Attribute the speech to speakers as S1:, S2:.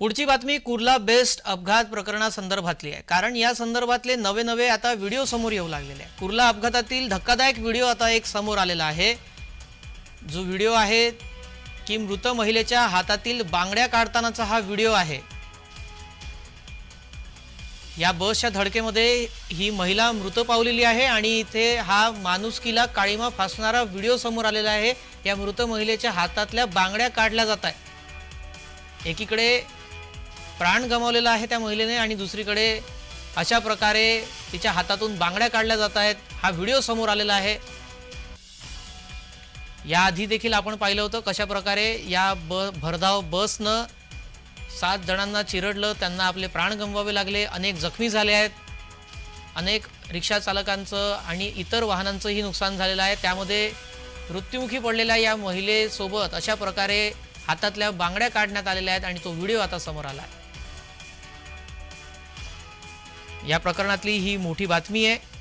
S1: पुढची बातमी कुर्ला बेस्ट अपघात प्रकरणासंदर्भातली आहे. कारण या संदर्भातले नवे नवे आता व्हिडिओ समोर येऊ लागलेले आहे कुर्ला अपघातातील धक्कादायक व्हिडिओ आता एक समोर आलेला आहे. जो व्हिडिओ आहे की मृत महिलेच्या हातातील बांगड्या काढतानाचा हा व्हिडिओ आहे. या बसच्या धडकेमध्ये ही महिला मृत पावलेली आहे आणि इथे हा माणुसकीला काळीमा फासणारा व्हिडिओ समोर आलेला आहे. या मृत महिलेच्या हातातल्या बांगड्या काढल्या जात आहे एकीकडे प्राण गमावलेला आहे त्या महिलेने आणि दुसरीकडे अशा प्रकारे तिच्या हातातून बांगड्या काढल्या जात आहेत. हा व्हिडिओ समोर आलेला आहे. याआधी देखील आपण पाहिलं होतं कशा प्रकारे या ब भरधाव बसनं सात जणांना चिरडलं त्यांना आपले प्राण गमवावे लागले अनेक जखमी झाले आहेत. अनेक रिक्षा चालकांचं आणि इतर वाहनांचंही नुकसान झालेलं आहे. त्यामध्ये मृत्युमुखी पडलेल्या या महिलेसोबत अशा प्रकारे हातातल्या बांगड्या काढण्यात आलेल्या आहेत आणि तो व्हिडिओ आता समोर आला आहे. या प्रकरणातली ही मोठी बातमी आहे.